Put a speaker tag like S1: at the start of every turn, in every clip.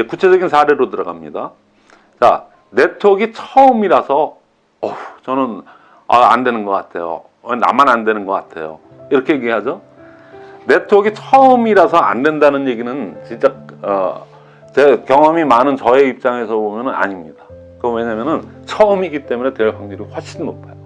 S1: 이제 구체적인 사례로 들어갑니다. 자, 네트워크 처음이라서 어, 저는 아, 안 되는 것 같아요. 어, 나만 안 되는 것 같아요. 이렇게 얘기하죠. 네트워크 처음이라서 안 된다는 얘기는 진짜 어, 제 경험이 많은 저의 입장에서 보면 아닙니다. 그 왜냐면은 처음이기 때문에 될 확률이 훨씬 높아요.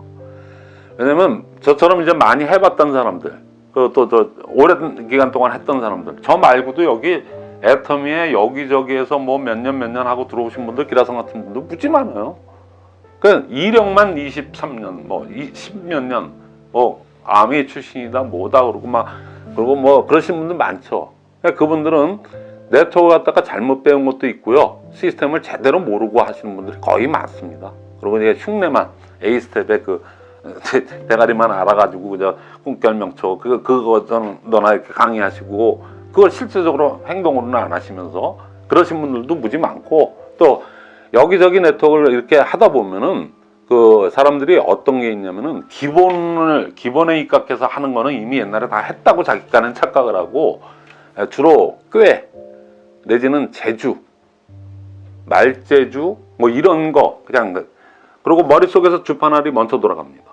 S1: 왜냐면 저처럼 이제 많이 해봤던 사람들, 그또저 오랜 기간 동안 했던 사람들, 저 말고도 여기 애터미에 여기저기에서 뭐 몇 년 몇 년 하고 들어오신 분들, 기라성 같은 분들 무지 많아요. 그 이력만 23년, 뭐 10몇 년, 뭐 아미 출신이다, 뭐다 그러고 막 그리고 뭐 그러신 분들 많죠. 그러니까 그분들은 네트워크 갖다가 잘못 배운 것도 있고요. 시스템을 제대로 모르고 하시는 분들이 거의 많습니다. 그리고 이제 흉내만 A 스텝에 그 대가리만 알아가지고 그저 꿈결명초 그거 그거 좀 너나 이렇게 강의하시고 그걸 실질적으로 행동으로는 안 하시면서 그러신 분들도 무지 많고 또 여기저기 네트워크를 이렇게 하다 보면은 그 사람들이 어떤 게 있냐면은 기본을 기본에 입각해서 하는 거는 이미 옛날에 다 했다고 자기가는 착각을 하고 주로 꽤 내지는 제주 말제주 뭐 이런 거 그냥 그- 그리고 머릿속에서 주판알이 먼저 돌아갑니다.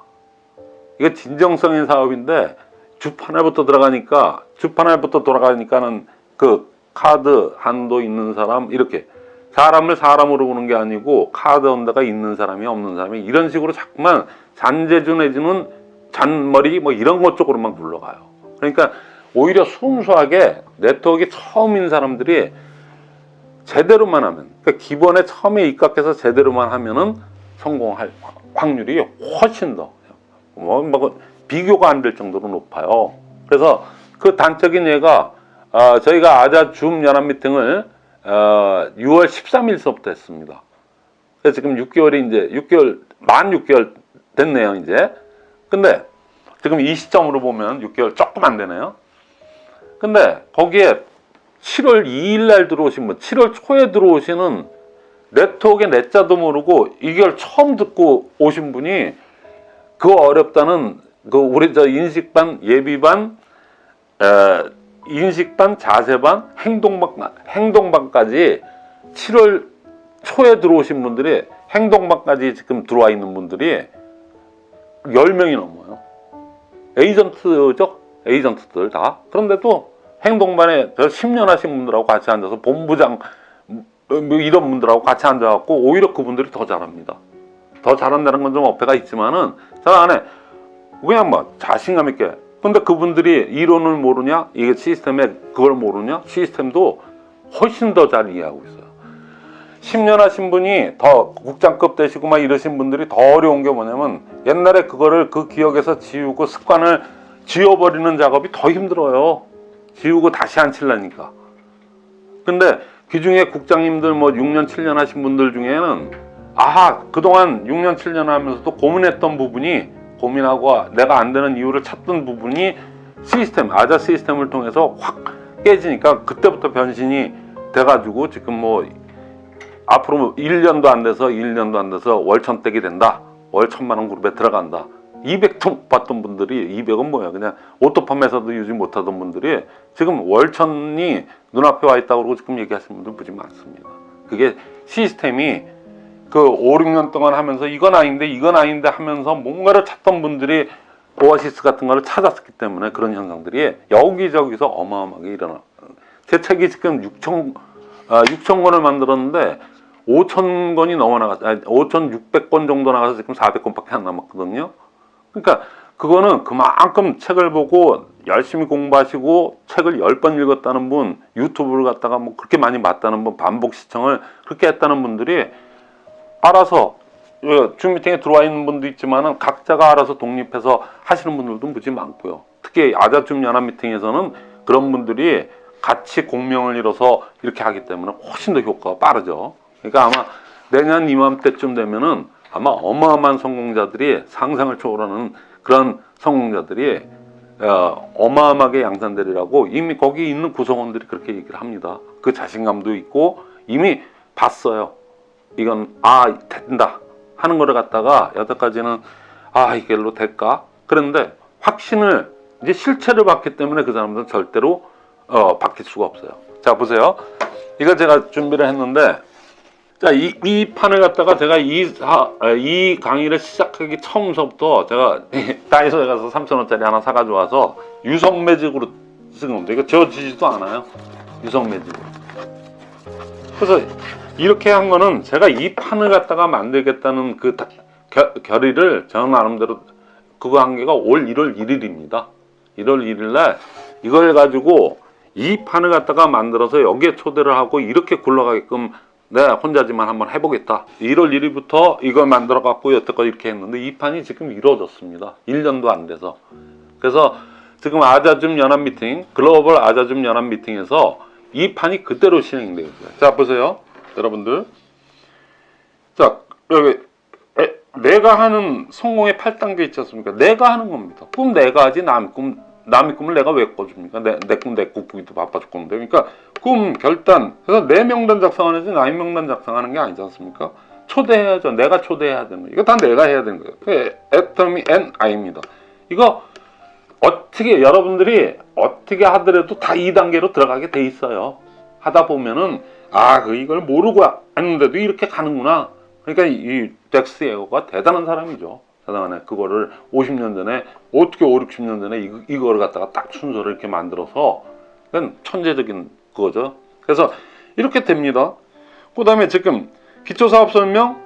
S1: 이거 진정성인 사업인데 주판알부터 들어가니까 주판알부터 돌아가니까는 그 카드 한도 있는 사람 이렇게 사람을 사람으로 보는 게 아니고 카드 언더가 있는 사람이 없는 사람이 이런 식으로 자꾸만 잔재주 내지는 잔머리 뭐 이런 것 쪽으로만 굴러가요. 그러니까 오히려 순수하게 네트워크 처음인 사람들이 제대로만 하면 그러니까 기본에 처음에 입각해서 제대로만 하면은 성공할 확률이 훨씬 더 뭐, 뭐 비교가 안 될 정도로 높아요. 그래서 그 단적인 예가 어, 저희가 아자 줌 연합 미팅을 어, 6월 13일서부터 했습니다. 그래서 지금 6개월이 이제 6개월 만 6개월 됐네요 이제. 근데 지금 이 시점으로 보면 6개월 조금 안 되네요. 근데 거기에 7월 2일 날 들어오신 분, 7월 초에 들어오시는 네트워크의 내자도 모르고 이걸 처음 듣고 오신 분이 그 어렵다는 그 우리 저 인식반, 예비반, 에, 인식반, 자세반, 행동반, 행동반까지 7월 초에 들어오신 분들이 행동반까지 지금 들어와 있는 분들이 10명이 넘어요. 에이전트죠? 에이전트들 다. 그런데도 행동반에 저 10년 하신 분들하고 같이 앉아서 본부장 뭐 이런 분들하고 같이 앉아갖고 오히려 그분들이 더 잘합니다. 더 잘한다는 건 좀 어폐가 있지만은 저 안에 그냥 뭐 자신감 있게 근데 그분들이 이론을 모르냐? 이게 시스템에 그걸 모르냐? 시스템도 훨씬 더 잘 이해하고 있어요. 10년 하신 분이 더 국장급 되시고 막 이러신 분들이 더 어려운 게 뭐냐면 옛날에 그거를 그 기억에서 지우고 습관을 지워버리는 작업이 더 힘들어요. 지우고 다시 안 칠라니까. 근데 그 중에 국장님들 뭐 6년 7년 하신 분들 중에는 아하 그동안 6년 7년 하면서도 고민했던 부분이 고민하고 내가 안 되는 이유를 찾던 부분이 시스템 아자 시스템을 통해서 확 깨지니까 그때부터 변신이 돼가지고 지금 뭐 앞으로 1년도 안 돼서 1년도 안 돼서 월천댁이 된다 월 천만 원 그룹에 들어간다. 200통 받던 분들이 200은 뭐야 그냥 오토 판매사도 유지 못하던 분들이 지금 월천이 눈앞에 와 있다고 그러고 지금 얘기하시는 분들 무지 많습니다. 그게 시스템이 그 5, 6년 동안 하면서 이건 아닌데 이건 아닌데 하면서 뭔가를 찾던 분들이 오아시스 같은 거를 찾았기 때문에 그런 현상들이 여기저기서 어마어마하게 일어나. 제 책이 지금 6천, 아, 6천 권을 만들었는데 5천 권이 넘어 나갔, 아니, 5,600권 정도 나가서 지금 400권밖에 안 남았거든요. 그러니까 그거는 그만큼 책을 보고 열심히 공부하시고 책을 10번 읽었다는 분, 유튜브를 갖다가 뭐 그렇게 많이 봤다는 분, 반복 시청을 그렇게 했다는 분들이 알아서 예, 줌 미팅에 들어와 있는 분도 있지만은 각자가 알아서 독립해서 하시는 분들도 무지 많고요. 특히 아자줌 연합 미팅에서는 그런 분들이 같이 공명을 이뤄서 이렇게 하기 때문에 훨씬 더 효과가 빠르죠. 그러니까 아마 내년 이맘때쯤 되면은 아마 어마어마한 성공자들이 상상을 초월하는 그런 성공자들이 어, 어마어마하게 양산되리라고 이미 거기 있는 구성원들이 그렇게 얘기를 합니다. 그 자신감도 있고 이미 봤어요. 이건 아 된다 하는 거를 갖다가 여태까지는 아 이걸로 될까 그런데 확신을 이제 실체를 봤기 때문에 그 사람들은 절대로 어, 바뀔 수가 없어요 자 보세요. 이거 제가 준비를 했는데 자, 이, 이 판을 갖다가 제가 이, 사, 아, 이 강의를 시작하기 처음서부터 제가 다이소에 가서 3,000원짜리 하나 사가지고 와서 유성 매직으로 쓴 겁니다. 이거 지워지지도 않아요. 유성 매직으로. 그래서 이렇게 한 거는 제가 이 판을 갖다가 만들겠다는 그 다- 결, 결의를 저는 나름대로 그거 한 게가 올 1월 1일입니다. 1월 1일 날 이걸 가지고 이 판을 갖다가 만들어서 여기에 초대를 하고 이렇게 굴러가게끔 내가 혼자지만 한번 해보겠다. 1월 1일부터 이걸 만들어 갖고 여태껏 이렇게 했는데 이 판이 지금 이루어졌습니다. 1년도 안 돼서. 그래서 지금 아자줌 연합 미팅, 글로벌 아자줌 연합 미팅에서 이 판이 그대로 진행되고 있어요. 자, 보세요. 여러분들. 자, 여기 에, 내가 하는 성공의 8단계 있지 않습니까? 내가 하는 겁니다. 꿈 내가 하지 남 꿈, 남의 꿈을 내가 왜 꿔줍니까? 내, 내 꿈내 꾸기도 바빠 죽겠는데. 그러니까 꿈, 결단. 그래서 내 명단 작성하는지 남의 명단 작성하는 게 아니지 않습니까? 초대해야죠. 내가 초대해야 되는 거예요. 이거 다 내가 해야 되는 거예요. 그 애터미 N I입니다. 이거 어떻게 여러분들이 어떻게 하더라도 다 2단계로 들어가게 돼 있어요. 하다 보면은 아, 그 이걸 모르고 했는데도 이렇게 가는구나. 그러니까 이 덱스 에어가 대단한 사람이죠. 대단하네. 그거를 50년 전에 어떻게 5, 60년 전에 이, 이거를 갖다가 딱 순서를 이렇게 만들어서 그건 천재적인 그거죠. 그래서 이렇게 됩니다. 그 다음에 지금 기초사업 설명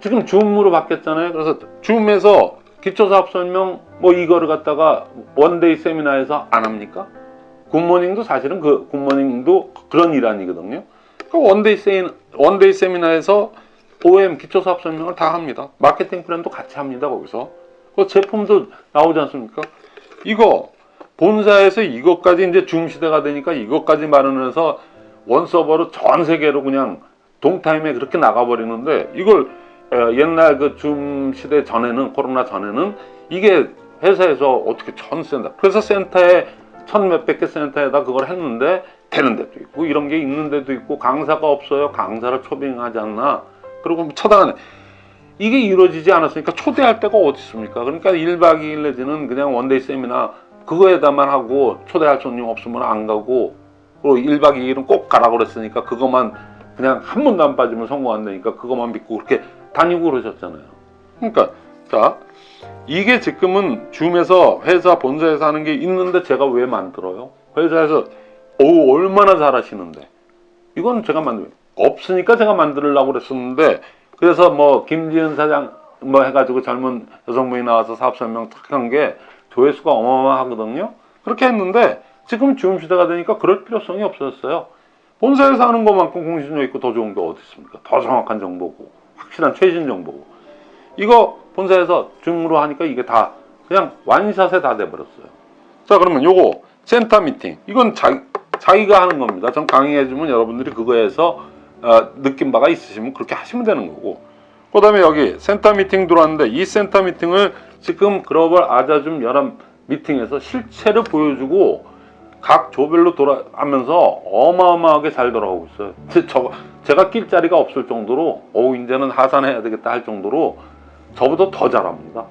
S1: 지금 줌으로 바뀌었잖아요. 그래서 줌에서 기초사업 설명 뭐 이거를 갖다가 원데이 세미나에서 안 합니까? 굿모닝도 사실은 그 굿모닝도 그런 일환이거든요. 그 원데이 세 원데이 세미나에서 OM 기초 사업 설명을 다 합니다. 마케팅 플랜도 같이 합니다. 거기서 그 제품도 나오지 않습니까? 이거 본사에서 이것까지 이제 줌 시대가 되니까 이것까지 마련해서 원 서버로 전 세계로 그냥 동타임에 그렇게 나가버리는데 이걸 에, 옛날 그 줌 시대 전에는 코로나 전에는 이게 회사에서 어떻게 전 센터 그래서 센터에 천 몇백 개 센터에다 그걸 했는데 되는 데도 있고 이런 게 있는 데도 있고 강사가 없어요. 강사를 초빙하지 않나. 그리고 쳐다가네. 이게 이루어지지 않았으니까 초대할 데가 어디 있습니까? 그러니까 1박 2일 내지는 그냥 원데이 세미나 그거에다만 하고 초대할 손님 없으면 안 가고 그리고 1박 2일은 꼭 가라 그랬으니까 그것만 그냥 한 번도 안 빠지면 성공한다니까 그것만 믿고 그렇게 다니고 그러셨잖아요. 그러니까 자 이게 지금은 줌에서 회사 본사에서 하는 게 있는데 제가 왜 만들어요? 회사에서 오 얼마나 잘하시는데 이건 제가 만들 없으니까 제가 만들려고 그랬었는데 그래서 뭐 김지은 사장 뭐 해가지고 젊은 여성분이 나와서 사업 설명 탁한게 조회수가 어마어마하거든요. 그렇게 했는데 지금 줌 시대가 되니까 그럴 필요성이 없어졌어요. 본사에서 하는 것만큼 공신력 있고 더 좋은 게 어디 있습니까? 더 정확한 정보고 확실한 최신 정보고 이거 본사에서 줌으로 하니까 이게 다 그냥 완샷에 다 돼버렸어요. 자 그러면 요거 센터 미팅 이건 자, 자기가 하는 겁니다. 전 강의해주면 여러분들이 그거에서 어, 느낀 바가 있으시면 그렇게 하시면 되는 거고 그 다음에 여기 센터 미팅 들어왔는데 이 센터 미팅을 지금 글로벌 아자줌 연합 미팅에서 실체를 보여주고 각 조별로 돌아가면서 어마어마하게 잘 돌아가고 있어요. 제- 저, 제가 낄 자리가 없을 정도로 어 이제는 하산해야 되겠다 할 정도로 저보다 더 잘합니다.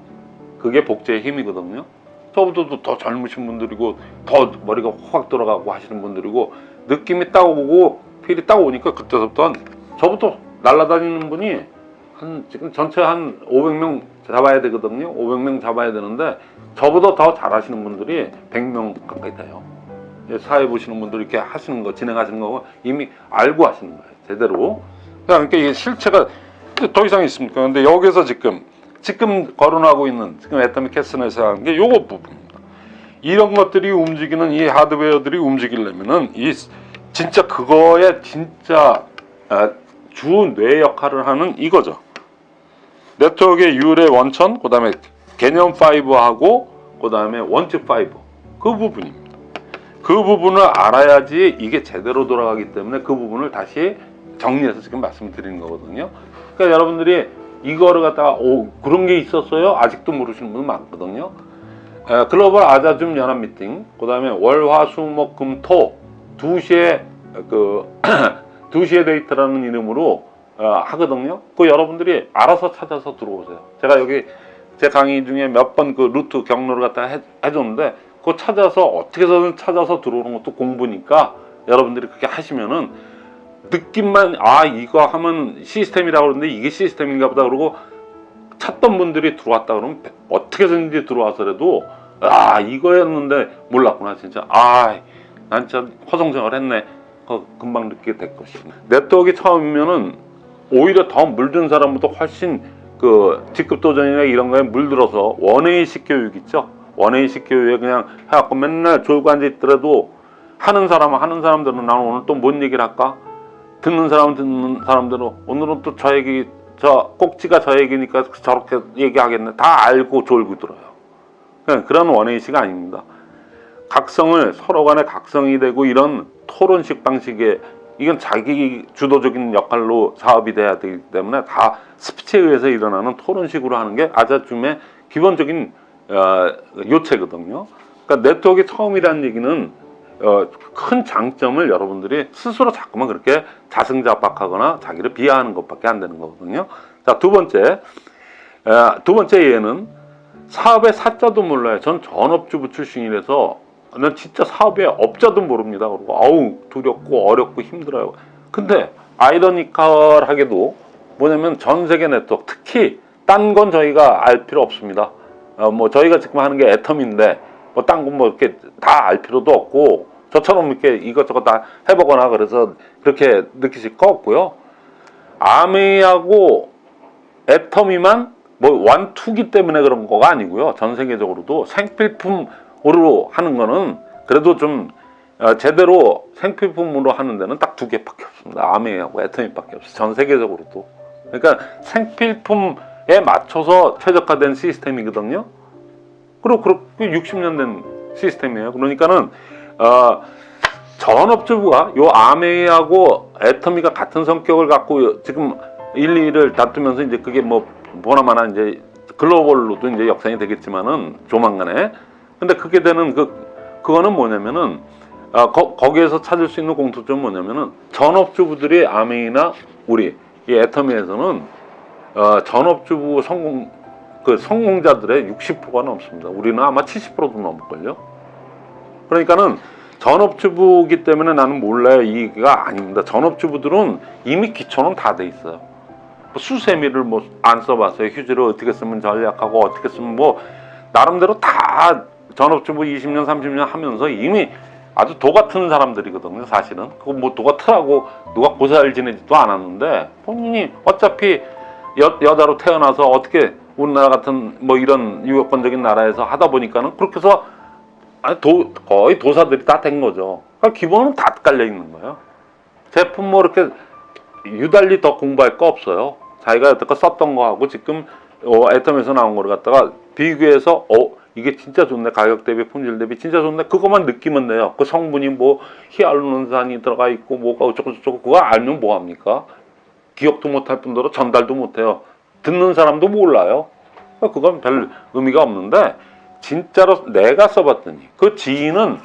S1: 그게 복제의 힘이거든요. 저보다도 더 젊으신 분들이고 더 머리가 확 돌아가고 하시는 분들이고 느낌이 딱 오고 필이 딱 오니까 그때부터 저부터 날아다니는 분이 한 지금 전체 한 500명 잡아야 되거든요. 500명 잡아야 되는데 저보다 더 잘하시는 분들이 100명 가까이 돼요. 예, 사회 보시는 분들 이렇게 하시는 거 진행하시는 거 이미 알고 하시는 거예요. 제대로. 그러니까 이게 실체가 더 이상 있습니까? 근데 여기서 지금 지금 거론하고 있는 지금 애터미 캐스너에서 하는 게 요거 부분입니다. 이런 것들이 움직이는 이 하드웨어들이 움직이려면은 이 진짜 그거에 진짜 아, 주뇌 역할을 하는 이거죠. 네트워크의 유래 원천, 그 다음에 개념 5하고 그 다음에 원칙 5. 그 부분입니다. 그 부분을 알아야지 이게 제대로 돌아가기 때문에 그 부분을 다시 정리해서 지금 말씀드리는 거거든요. 그러니까 여러분들이 이거를 갖다가 오 그런 게 있었어요? 아직도 모르시는 분 많거든요. 에, 글로벌 아자줌 연합 미팅, 그 다음에 월화수목금토 2시에 그 2시에 데이트라는 이름으로 어, 하거든요. 그 여러분들이 알아서 찾아서 들어오세요. 제가 여기 제 강의 중에 몇 번 그 루트 경로를 갖다 해, 해줬는데 그거 찾아서 어떻게 해서든 찾아서 들어오는 것도 공부니까 여러분들이 그렇게 하시면은 느낌만 아 이거 하면 시스템이라고 그러는데 이게 시스템인가 보다 그러고 찾던 분들이 들어왔다 그러면 어떻게 해서든지 들어와서라도 아 이거였는데 몰랐구나 진짜. 아 난 진짜 허송생활 했네. 어, 금방 느끼게 될 것이고 네트워크 처음이면은 오히려 더 물든 사람보다 훨씬 그 직급 도전이나 이런 거에 물들어서 원웨이식 교육 있죠? 원웨이식 교육에 그냥 해갖고 맨날 졸고 앉아 있더라도 하는 사람은 하는 사람들은 나는 오늘 또 뭔 얘기를 할까 듣는 사람은 듣는 사람들은 오늘은 또 저 얘기 저 꼭지가 저 얘기니까 저렇게 얘기하겠네. 다 알고 졸고 들어요. 그런 원웨이식 아닙니다. 각성을 서로 간에 각성이 되고 이런 토론식 방식의 이건 자기 주도적인 역할로 사업이 돼야 되기 때문에 다 스피치에 의해서 일어나는 토론식으로 하는 게 아자춤의 기본적인 어, 요체거든요. 그러니까 네트워크 처음이라는 얘기는 어, 큰 장점을 여러분들이 스스로 자꾸만 그렇게 자승자박하거나 자기를 비하하는 것밖에 안 되는 거거든요. 자, 두 번째, 에, 두 번째 예는 사업의 사자도 몰라요. 전 전업주부 출신이라서 난 진짜 사업의 업자도 모릅니다. 그리고 아우 두렵고 어렵고 힘들어요. 근데 아이러니컬하게도 뭐냐면 전 세계 네트워크 특히 딴 건 저희가 알 필요 없습니다. 어, 뭐 저희가 지금 하는 게 애텀인데 뭐딴건뭐 이렇게 다 알 필요도 없고 저처럼 이렇게 이것저것 다 해보거나 그래서 그렇게 느끼실 거 없고요. 아메이하고 애터미만 뭐 완투기 때문에 그런 거가 아니고요. 전 세계적으로도 생필품으로 하는 거는 그래도 좀 어, 제대로 생필품으로 하는 데는 딱 두 개밖에 없습니다. 아메이하고 애터미밖에 없어요. 전 세계적으로도. 그러니까 생필품에 맞춰서 최적화된 시스템이거든요. 그리고 그렇게 60년 된 시스템이에요. 그러니까는 어, 전업주부가 요 아메이하고 애터미가 같은 성격을 갖고 지금 1, 2를 다투면서 이제 그게 뭐 보나마나 이제 글로벌로도 이제 역산이 되겠지만은 조만간에 근데 그게 되는 그 그거는 뭐냐면은 아, 거, 거기에서 찾을 수 있는 공통점은 뭐냐면은 전업주부들이 아메이나 우리 이 애터미에서는 어, 전업주부 성공 그 성공자들의 60%가 넘습니다. 우리는 아마 70%도 넘을걸요. 그러니까는 전업주부기 때문에 나는 몰라요. 이가 아닙니다. 전업주부들은 이미 기초는 다 돼 있어요. 뭐 수세미를 뭐 안 써봤어요. 휴지를 어떻게 쓰면 전략하고 어떻게 쓰면 뭐 나름대로 다 전업주부 20년 30년 하면서 이미 아주 도 같은 사람들이거든요. 사실은 그거 뭐도 같으라고 누가 고사를 지내지도 않았는데 본인이 어차피 여, 여자로 태어나서 어떻게 우리나라 같은 뭐 이런 유효권적인 나라에서 하다 보니까는 그렇게 해서 아니 도, 거의 도사들이 다 된 거죠. 그러니까 기본은 다 깔려 있는 거예요. 제품 뭐 이렇게 유달리 더 공부할 거 없어요. 자기가 여태껏 썼던 거하고 지금 어, 애텀에서 나온 거를 갖다가 비교해서 어 이게 진짜 좋네 가격 대비 품질 대비 진짜 좋네 그것만 느끼면 돼요. 그 성분이 뭐 히알루론산이 들어가 있고 뭐가 어쩌고 저쩌고 그거 알면 뭐 합니까? 기억도 못할 뿐더러 전달도 못해요. 듣는 사람도 몰라요. 그건 별 의미가 없는데 진짜로 내가 써봤더니 그 지인은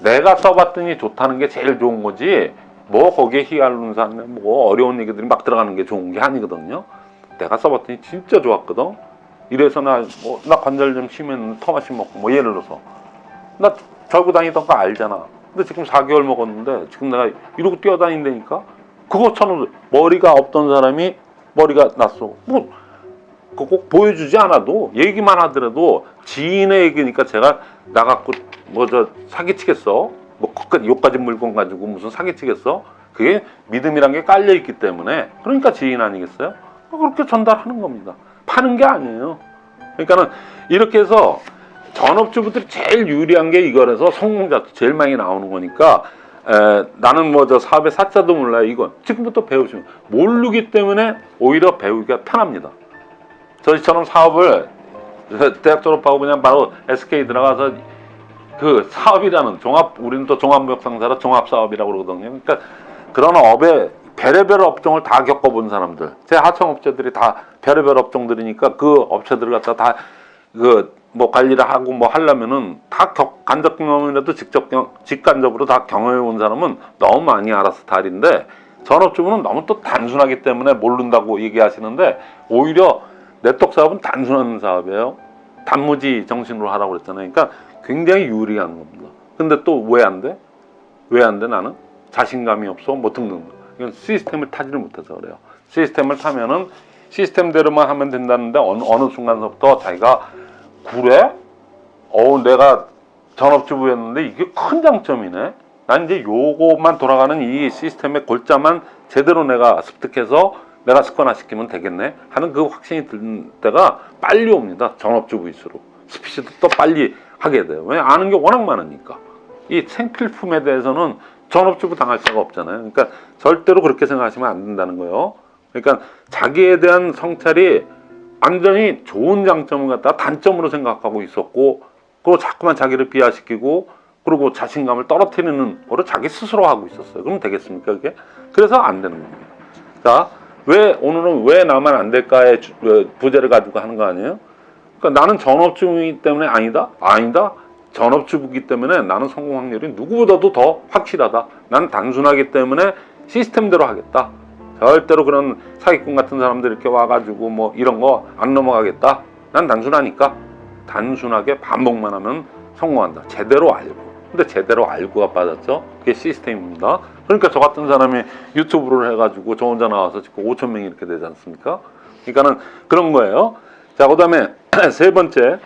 S1: 내가 써봤더니 좋다는 게 제일 좋은 거지 뭐 거기에 히알루론산 뭐 어려운 얘기들이 막 들어가는 게 좋은 게 아니거든요. 내가 써봤더니 진짜 좋았거든. 이래서 나, 뭐, 나 관절 좀 심했는데 토마신 먹고 뭐 예를 들어서 나 절고 다니던 거 알잖아. 근데 지금 4개월 먹었는데 지금 내가 이러고 뛰어다닌다니까 그것처럼 머리가 없던 사람이 머리가 났어. 뭐 꼭 보여주지 않아도 얘기만 하더라도 지인의 얘기니까 제가 나갖고 뭐 저 사기치겠어? 뭐 그까지 요까지 물건 가지고 무슨 사기치겠어? 그게 믿음이란 게 깔려 있기 때문에 그러니까 지인 아니겠어요? 그렇게 전달하는 겁니다. 파는 게 아니에요. 그러니까는 이렇게 해서 전업주부들이 제일 유리한 게 이거라서 성공자도 제일 많이 나오는 거니까 에, 나는 뭐 저 사업의 사자도 몰라요. 이건 지금부터 배우시면 모르기 때문에 오히려 배우기가 편합니다. 저희처럼 사업을 대학 졸업하고 그냥 바로 SK 들어가서 그 사업이라는 종합 우리는 또 종합무역상사라 종합사업이라고 그러거든요. 그러니까 그런 업에 별의별 업종을 다 겪어본 사람들, 제 하청업체들이 다 별의별 업종들이니까 그 업체들을 갖다 다 그 뭐 관리를 하고 뭐 하려면은 다 격, 간접 경험이라도 직접 경, 직간접으로 다 경험해 본 사람은 너무 많이 알아서 달인데 전업주부는 너무 또 단순하기 때문에 모른다고 얘기하시는데 오히려 네트워크 사업은 단순한 사업이에요. 단무지 정신으로 하라고 그랬잖아요. 그러니까 굉장히 유리한 겁니다. 근데 또 왜 안 돼? 왜 안 돼 나는? 자신감이 없어 뭐 등등 이건 시스템을 타지를 못해서 그래요. 시스템을 타면은 시스템대로만 하면 된다는데 어느, 어느 순간부터 자기가 그래? 어 내가 전업주부였는데 이게 큰 장점이네. 난 이제 요거만 돌아가는 이 시스템의 골자만 제대로 내가 습득해서 내가 습관화 시키면 되겠네 하는 그 확신이 드는 때가 빨리 옵니다. 전업주부일수록 스피치도 또 빨리 하게 돼요. 왜 아는 게 워낙 많으니까. 이 생필품에 대해서는 전업주부 당할 수가 없잖아요. 그러니까 절대로 그렇게 생각하시면 안 된다는 거예요. 그러니까 자기에 대한 성찰이 완전히 좋은 장점을 갖다 단점으로 생각하고 있었고 그리고 자꾸만 자기를 비하시키고 그리고 자신감을 떨어뜨리는 거를 자기 스스로 하고 있었어요. 그럼 되겠습니까 그게? 그래서 안 되는 겁니다. 자, 왜 오늘은 왜 나만 안 될까의 주- 어, 부제를 가지고 하는 거 아니에요? 그러니까 나는 전업주이기 때문에 아니다? 아니다. 전업주부기 때문에 나는 성공 확률이 누구보다도 더 확실하다. 나는 단순하기 때문에 시스템대로 하겠다. 절대로 그런 사기꾼 같은 사람들 이렇게 와가지고 뭐 이런 거 안 넘어가겠다. 난 단순하니까 단순하게 반복만 하면 성공한다. 제대로 알고. 근데 제대로 알고가 빠졌죠. 그게 시스템입니다. 그러니까 저 같은 사람이 유튜브를 해가지고 저 혼자 나와서 지금 5천 명이 이렇게 되지 않습니까? 그러니까는 그런 거예요. 자, 그다음에 세 번째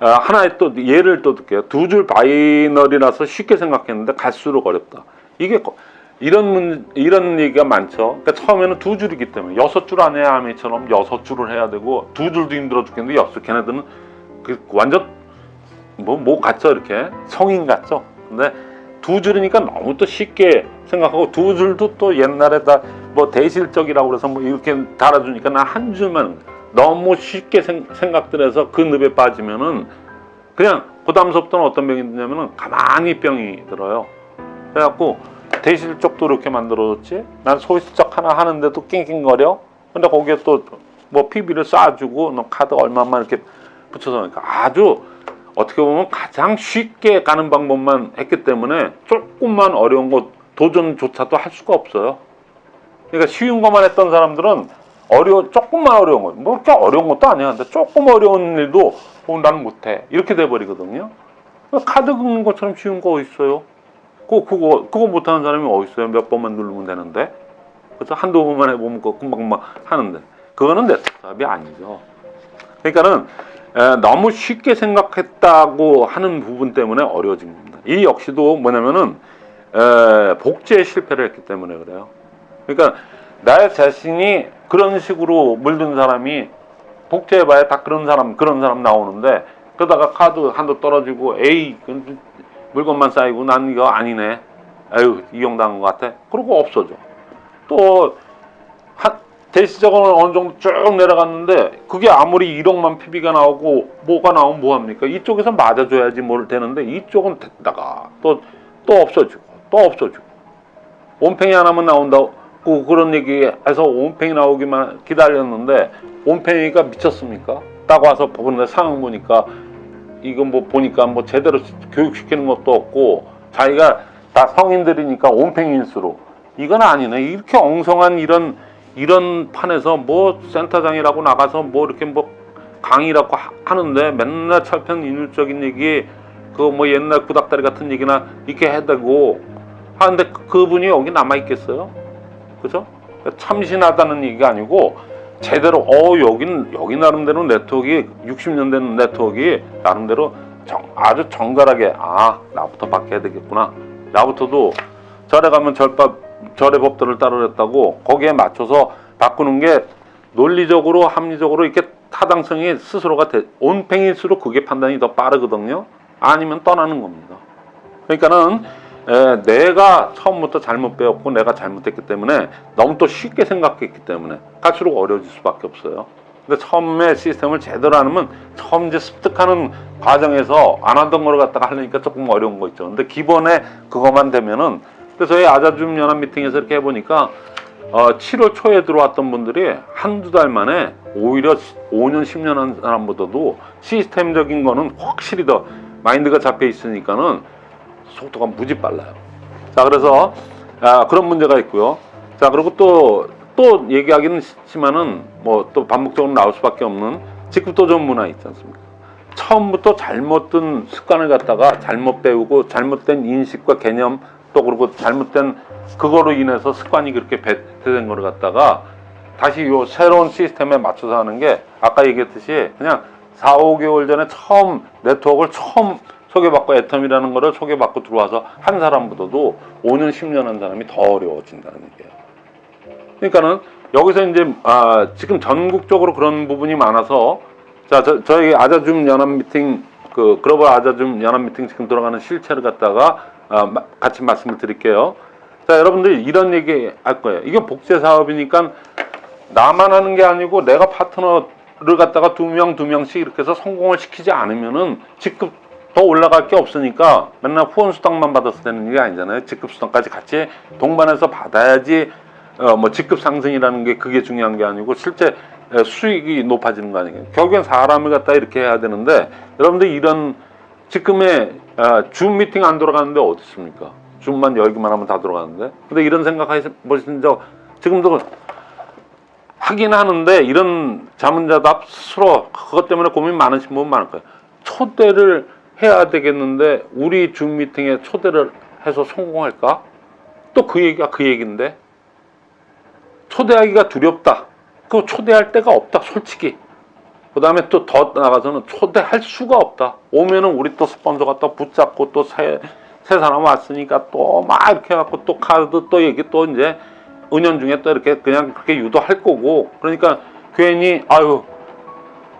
S1: 아, 하나의 또 예를 또 들게요. 두 줄 바이너리라서 쉽게 생각했는데 갈수록 어렵다. 이게 거- 이런 문, 이런 얘기가 많죠. 그러니까 처음에는 두 줄이기 때문에 여섯 줄 안에 아미처럼 여섯 줄을 해야 되고 두 줄도 힘들어 죽겠는데 여섯 걔네들은 그 완전 뭐, 뭐 같죠, 이렇게. 성인 같죠. 근데 두 줄이니까 너무 또 쉽게 생각하고 두 줄도 또 옛날에 다 뭐 대실적이라고 그래서 뭐 이렇게 달아주니까 나 한 줄만 너무 쉽게 생, 생각들해서 그 늪에 빠지면은 그냥 그 다음서부터는 어떤 병이 드냐면은 가만히 병이 들어요. 그래갖고 대실적도 이렇게 만들어줬지. 난 소실적 하나 하는데도 낑낑거려. 근데 거기에 또뭐 PB를 쏴주고 너 카드 얼마만 이렇게 붙여서 하니까 아주 어떻게 보면 가장 쉽게 가는 방법만 했기 때문에 조금만 어려운 것 도전조차도 할 수가 없어요. 그러니까 쉬운 것만 했던 사람들은 어려 조금만 어려운 거, 뭐 그렇게 어려운 것도 아니야. 근데 조금 어려운 일도 어, 나는 못해 이렇게 돼 버리거든요. 카드 긁는 것처럼 쉬운 거 있어요. 그 그거 그거 못하는 사람이 어디 있어요? 몇 번만 누르면 되는데. 그래서 한두 번만 해보면 그거 금방 금방 하는데 그거는 내 답이 아니죠. 그러니까는 에, 너무 쉽게 생각했다고 하는 부분 때문에 어려워진 겁니다. 이 역시도 뭐냐면은 에, 복제에 실패를 했기 때문에 그래요. 그러니까 나의 자신이 그런 식으로 물든 사람이 복제해봐야 다 그런 사람 그런 사람 나오는데 그러다가 카드 한도 떨어지고 에이 그 물건만 쌓이고 난 이거 아니네. 아유 이용당한 것 같아. 그러고 없어져. 또 한, 대시적으로 어느 정도 쭉 내려갔는데 그게 아무리 1억만 PB가 나오고 뭐가 나오면 뭐합니까? 이쪽에서 맞아줘야지 뭘 되는데 이쪽은 됐다가 또 또 없어지고 또 없어지고 온팽이 하나만 나온다고 그런 얘기해서 온팽이 나오기만 기다렸는데 온팽이가 미쳤습니까? 딱 와서 보는데 상황 보니까 이건 뭐 보니까 뭐 제대로 교육시키는 것도 없고 자기가 다 성인들이니까 온팽이일수록 이건 아니네 이렇게 엉성한 이런 이런 판에서 뭐 센터장이라고 나가서 뭐 이렇게 뭐 강의라고 하- 하는데 맨날 철편 인율적인 얘기 그 뭐 옛날 구닥다리 같은 얘기나 이렇게 해대고 하는데 그- 그분이 여기 남아 있겠어요? 그죠? 참신하다는 얘기가 아니고 제대로 어 여긴 여기 나름대로 네트워크 60년 된 네트워크 나름대로 정- 아주 정갈하게 아 나부터 바뀌어야 되겠구나 나부터도 절에 가면 절밥 절의 법도를 따르랬다고 거기에 맞춰서 바꾸는 게 논리적으로 합리적으로 이렇게 타당성이 스스로가 돼- 온팽일수록 그게 판단이 더 빠르거든요 아니면 떠나는 겁니다 그러니까는 에, 내가 처음부터 잘못 배웠고 내가 잘못했기 때문에 너무 또 쉽게 생각했기 때문에 갈수록 어려워질 수밖에 없어요. 근데 처음에 시스템을 제대로 하면 처음 이제 습득하는 과정에서 안 하던 거를 갖다가 하려니까 조금 어려운 거 있죠. 근데 기본에 그것만 되면은 그래서 저희 아자줌 연합 미팅에서 이렇게 해보니까 어, 7월 초에 들어왔던 분들이 한두 달 만에 오히려 5년, 10년 한 사람보다도 시스템적인 거는 확실히 더 마인드가 잡혀 있으니까는 속도가 무지 빨라요. 자, 그래서 아, 그런 문제가 있고요. 자, 그리고 또, 또 얘기하기는 싫지만은 뭐 또 반복적으로 나올 수밖에 없는 직급도전 문화 있지 않습니까? 처음부터 잘못된 습관을 갖다가 잘못 배우고 잘못된 인식과 개념 또또 그리고 잘못된 그거로 인해서 습관이 그렇게 배태된 거를 갖다가 다시 요 새로운 시스템에 맞춰서 하는 게 아까 얘기했듯이 그냥 4, 5개월 전에 처음 네트워크를 처음 소개받고 애텀이라는 거를 소개받고 들어와서 한 사람보다도 5년, 10년 한 사람이 더 어려워진다는 얘기예요. 그러니까는 여기서 이제 아, 지금 전국적으로 그런 부분이 많아서 자 저, 저희 아자줌 연합 미팅 그 글로벌 아자줌 연합 미팅 지금 돌아가는 실체를 갖다가 아, 마- 같이 말씀을 드릴게요. 자 여러분들 이런 얘기 할 거예요. 이게 복제 사업이니까 나만 하는 게 아니고 내가 파트너를 갖다가 두 명 두 명씩 이렇게 해서 성공을 시키지 않으면은 직급 더 올라갈 게 없으니까 맨날 후원 수당만 받아서 되는 일이 아니잖아요. 직급 수당까지 같이 동반해서 받아야지 어 뭐 직급 상승이라는 게 그게 중요한 게 아니고 실제 에, 수익이 높아지는 거 아니에요. 결국엔 사람을 갖다 이렇게 해야 되는데 여러분들 이런 지금의 아, 줌 미팅 안 돌아가는데 어디 있습니까? 줌만 열기만 하면 다 돌아가는데. 근데 이런 생각 해보신 적 지금도 하긴 하는데 이런 자문자답 스스로 그것 때문에 고민 많으신 분 많을 거예요. 초대를 해야 되겠는데 우리 줌 미팅에 초대를 해서 성공할까? 또 그 얘기가 그 얘기인데 초대하기가 두렵다. 그 초대할 데가 없다, 솔직히. 그 다음에 또 더 나가서는 초대할 수가 없다. 오면은 우리 또 스폰서가 또 붙잡고 또 새, 새 사람 왔으니까 또 막 이렇게 해갖고 또 카드 또 얘기 또 이제 은연 중에 또 이렇게 그냥 그렇게 유도할 거고. 그러니까 괜히 아유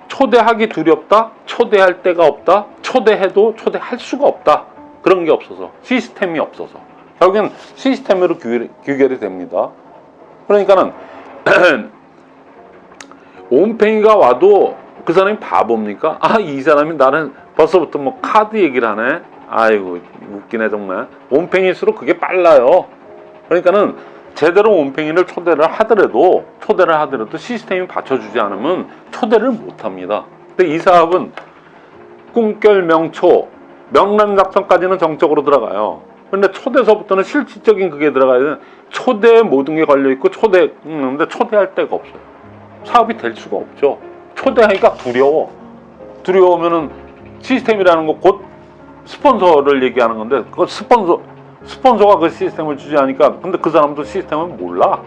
S1: 초대하기 두렵다. 초대할 데가 없다. 초대해도 초대할 수가 없다. 그런 게 없어서 시스템이 없어서 결국엔 시스템으로 규- 규결이 됩니다. 그러니까는 온팽이가 와도 그 사람이 바보입니까? 아 이 사람이 나는 벌써부터 뭐 카드 얘기를 하네. 아이고 웃기네 정말. 온팽이일수록 그게 빨라요. 그러니까는 제대로 온팽이를 초대를 하더라도 초대를 하더라도 시스템이 받쳐주지 않으면 초대를 못 합니다. 근데 이 사업은 꿈결 명초 명란 작성까지는 정적으로 들어가요. 근데 초대서부터는 실질적인 그게 들어가야 돼. 초대에 모든 게 걸려 있고 초대 근데 초대할 데가 없어요. 사업이 될 수가 없죠. 초대하기가 두려워. 두려우면은 시스템이라는 거 곧 스폰서를 얘기하는 건데 그 스폰서 스폰서가 그 시스템을 주지 않으니까 근데 그 사람도 시스템을 몰라.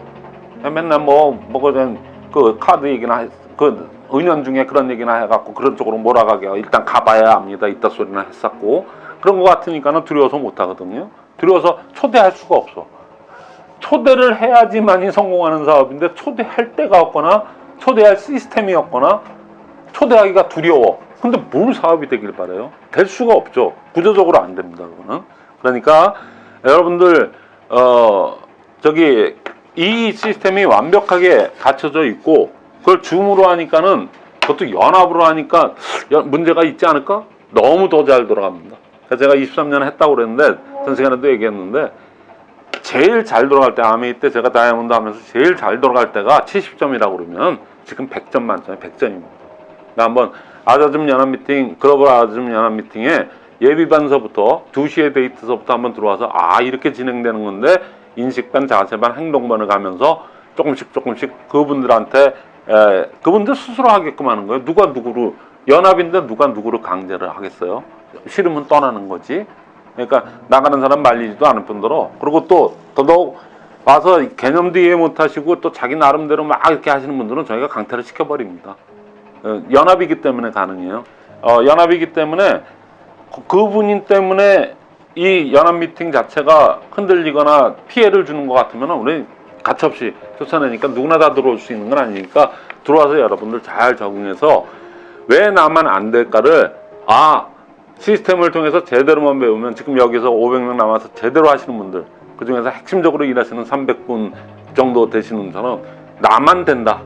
S1: 맨날 뭐 뭐거든 그 카드 얘기나 했- 그 은연 중에 그런 얘기나 해갖고 그런 쪽으로 몰아가게. 일단 가봐야 합니다. 이따 소리나 했었고 그런 거 같으니까는 두려워서 못 하거든요. 두려워서 초대할 수가 없어. 초대를 해야지만이 성공하는 사업인데 초대할 데가 없거나 초대할 시스템이 없거나 초대하기가 두려워. 근데 뭘 사업이 되길 바래요? 될 수가 없죠. 구조적으로 안 됩니다. 그거는. 그러니까 여러분들 어 저기 이 시스템이 완벽하게 갖춰져 있고 그걸 줌으로 하니까는 그것도 연합으로 하니까 연- 문제가 있지 않을까? 너무 더 잘 돌아갑니다. 제가 23년 했다고 그랬는데 전 시간에도 얘기했는데 제일 잘 돌아갈 때 아메이 때 제가 다이아몬드 하면서 제일 잘 돌아갈 때가 70점이라고 그러면 지금 100점 만점에 100점입니다. 나 한번 아자즘 연합 미팅 글로벌 아자즘 연합 미팅에 예비 반서부터 2시에 데이트서부터 한번 들어와서 아 이렇게 진행되는 건데 인식반 자세반 행동반을 가면서 조금씩 조금씩 그분들한테 에, 그분들 스스로 하게끔 하는 거예요. 누가 누구로 연합인데 누가 누구를 강제를 하겠어요? 싫으면 떠나는 거지. 그러니까 나가는 사람 말리지도 않을 뿐더러 그리고 또 더더욱 와서 개념도 이해 못하시고 또 자기 나름대로 막 이렇게 하시는 분들은 저희가 강퇴를 시켜버립니다. 어, 연합이기 때문에 가능해요. 어, 연합이기 때문에 그- 그분인 때문에 이 연합 미팅 자체가 흔들리거나 피해를 주는 것 같으면 우리 가차없이 쫓아내니까 누구나 다 들어올 수 있는 건 아니니까 들어와서 여러분들 잘 적응해서 왜 나만 안 될까를 아 시스템을 통해서 제대로만 배우면 지금 여기서 500명 남아서 제대로 하시는 분들 그 중에서 핵심적으로 일하시는 300분 정도 되시는 사람 나만 된다.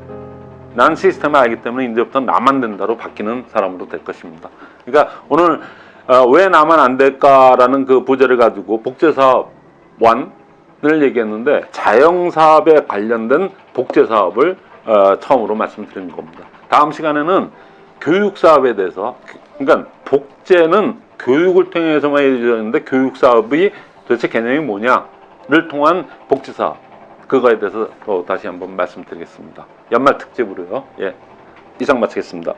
S1: 난 시스템을 알기 때문에 이제부터 나만 된다로 바뀌는 사람으로 될 것입니다. 그러니까 오늘 어, 왜 나만 안 될까라는 그 부제를 가지고 복제사업 완을 얘기했는데 자영사업에 관련된 복제사업을 어, 처음으로 말씀드린 겁니다. 다음 시간에는 교육사업에 대해서 그러니까 복제는 교육을 통해서만 이루어지는데 교육사업이 도대체 개념이 뭐냐 를 통한 복제사업 그거에 대해서 또 다시 한번 말씀드리겠습니다. 연말 특집으로요. 예, 이상 마치겠습니다.